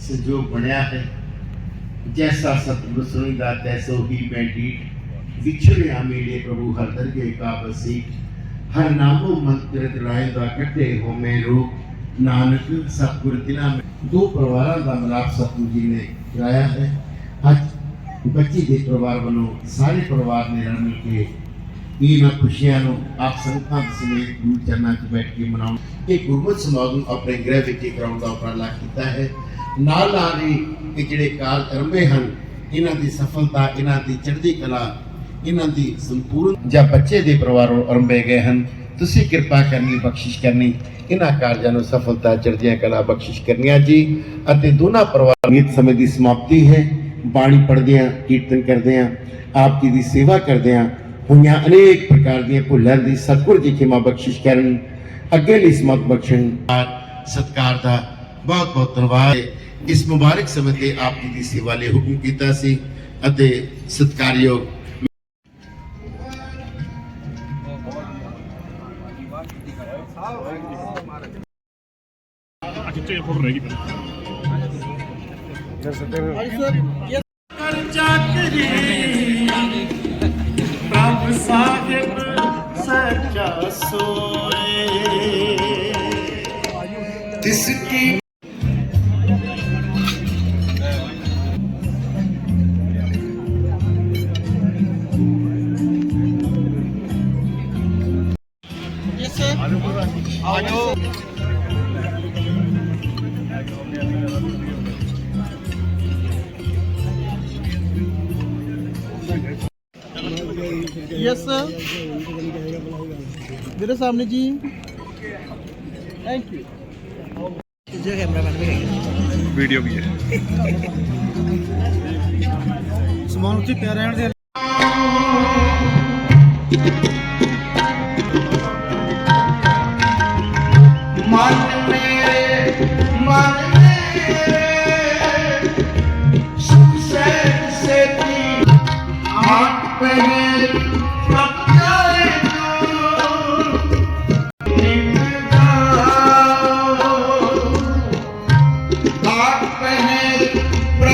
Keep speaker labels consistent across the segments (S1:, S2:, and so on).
S1: ਸੰਜੋਗ ਬਣਿਆ ਹੈ। ਜੈਸਾ ਸਤਿਗੁਰ ਸੁਣੀਦਾ, ਤੈਸੋ ਹੀ ਮੈਂ ਢੀਠ। ਵਿਛੜਿਆ ਮੇਰੇ ਪ੍ਰਭੂ ਹਰ ਦਰਗੇ ਕਾ ਬਸੀ ਹਰ ਨਾਮੋ ਮੰਤਰ ਤਲਾਏ ਦਾ ਕੱਟੇ ਹੋ ਮੈਂ ਰੂਪ। ਨਾਨਕ, ਸਤਿਗੁਰ ਦਿਨਾ ਮੈਂ। ਦੋ ਪਰਿਵਾਰਾਂ ਦਾ ਮਿਲਾਪ ਸਤਿਗੁਰ ਜੀ ਨੇ ਕਰਾਇਆ ਹੈ। ਅੱਜ ਬੱਚੀ ਦੇ ਪਰਿਵਾਰ ਵੱਲੋਂ ਸਾਰੇ ਪਰਿਵਾਰ ਨੇ ਰਲ ਮਿਲ ਕੇ ਇਹਨਾਂ ਖੁਸ਼ੀਆਂ ਨੂੰ ਆਪ ਸੰਗਤਾਂ ਸਮੇਤ ਗੁਰੂ ਚਰਨਾਂ 'ਚ ਬੈਠ ਕੇ ਮਨਾਉਣ ਇਹ ਗੁਰਮਤਿ ਸਮਾਗਮ ਆਪਣੇ ਗ੍ਰਹਿ ਵਿੱਚ ਕਰਾਉਣ ਦਾ ਉਪਰਾਲਾ ਕੀਤਾ ਹੈ। ਨਾਲ ਨਾਲ ਹੀ ਇਹ ਜਿਹੜੇ ਕਾਲ ਕਰਮੇ ਹਨ, ਇਹਨਾਂ ਦੀ ਸਫਲਤਾ, ਇਹਨਾਂ ਦੀ ਚੜ੍ਹਦੀ ਕਲਾ, ਇਹਨਾਂ ਦੀ ਸੰਪੂਰਨ ਜਾਂ ਬੱਚੇ ਦੇ ਪਰਿਵਾਰੋਂ ਅਰੰਭੇ ਗਏ ਹਨ। ਤੁਸੀਂ ਕਿਰਪਾ ਕਰਨੀ, ਬਖਸ਼ਿਸ਼ ਕਰਨੀ, ਇਹਨਾਂ ਕਾਰਜਾਂ ਨੂੰ ਸਫਲਤਾ, ਚੜ੍ਹਦੀਆਂ ਕਲਾ, ਬਖਸ਼ਿਸ਼ ਕਰਨੀਆਂ ਜੀ। ਅਤੇ ਦੋਨਾਂ ਪਰਿਵਾਰ ਗੀਤ ਸਮੇਂ ਦੀ ਸਮਾਪਤੀ ਹੈ। ਬਾਣੀ ਪੜ੍ਹਦੇ ਹਾਂ, ਕੀਰਤਨ ਕਰਦੇ ਹਾਂ, ਆਪ ਜੀ ਦੀ ਸੇਵਾ ਕਰਦੇ ਹਾਂ। ਹੋਈਆਂ ਅਨੇਕ ਪ੍ਰਕਾਰ ਦੀਆਂ ਭੁੱਲਾਂ ਦੀ ਸਤਿਗੁਰ ਜੀ ਖਿਮਾ ਬਖਸ਼ਿਸ਼ ਕਰਨ ਅੱਗੇ ਲਈ ਸਮਤ ਬਖਸ਼ਣ ਸਤਕਾਰ ਦਾ ਬਹੁਤ ਬਹੁਤ ਧੰਨਵਾਦ ਇਸ ਮੁਬਾਰਕ ਸਮੇਂ ਤੇ ਆਪ ਜੀ ਦੀ ਸੇਵਾ ਲਈ ਹੁਕਮ ਕੀਤਾ ਸੀ ਅਤੇ ਸਤਕਾਰਯੋਗ
S2: ਖਿੱਚੇ ਫੋਟੋ ਰਹਿ ਗਈ
S3: ਕਰ ਚੱਕਰੀ ਪ੍ਰਭ साहिब सच्चा सोए। जिसकी आजो।
S4: यस सर मेरे सामने जी थैंक यू जो कैमरामैन भी है
S2: ਵੀਡੀਓ ਵੀ ਹੈ
S4: ਸਮਾਨ ਉੱਤੇ ਪਿਆ ਰਹਿਣ ਦੇ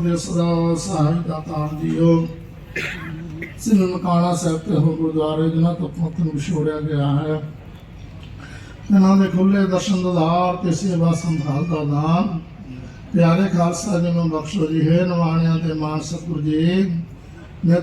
S4: ਦੇ ਸਦਾ ਸਹਾਈ ਦਾ ਜੀਓ। ਸਿਰ ਮਕਾਣਾ ਸਾਹਿਬ ਤੇ ਹੋ ਗੁਰਦੁਆਰੇ, ਜਿਨ੍ਹਾਂ ਤੋਂ ਪੰਥ ਨੂੰ ਵਿਛੋੜਿਆ ਗਿਆ ਹੈ। ਇਹਨਾਂ ਦੇ ਖੁੱਲੇ ਦਰਸ਼ਨ ਦਦਾਰ ਤੇ ਸੇਵਾ ਸੰਭਾਲ ਦਾ ਦਾਨ ਪਿਆਰੇ ਖਾਲਸਾ ਜੀ ਨੂੰ ਬਖਸ਼ੋ ਜੀ, ਹੈ ਨਵਾਣਿਆਂ ਤੇ ਮਾਨ ਸਤਿਗੁਰ ਜੀ ਨੇ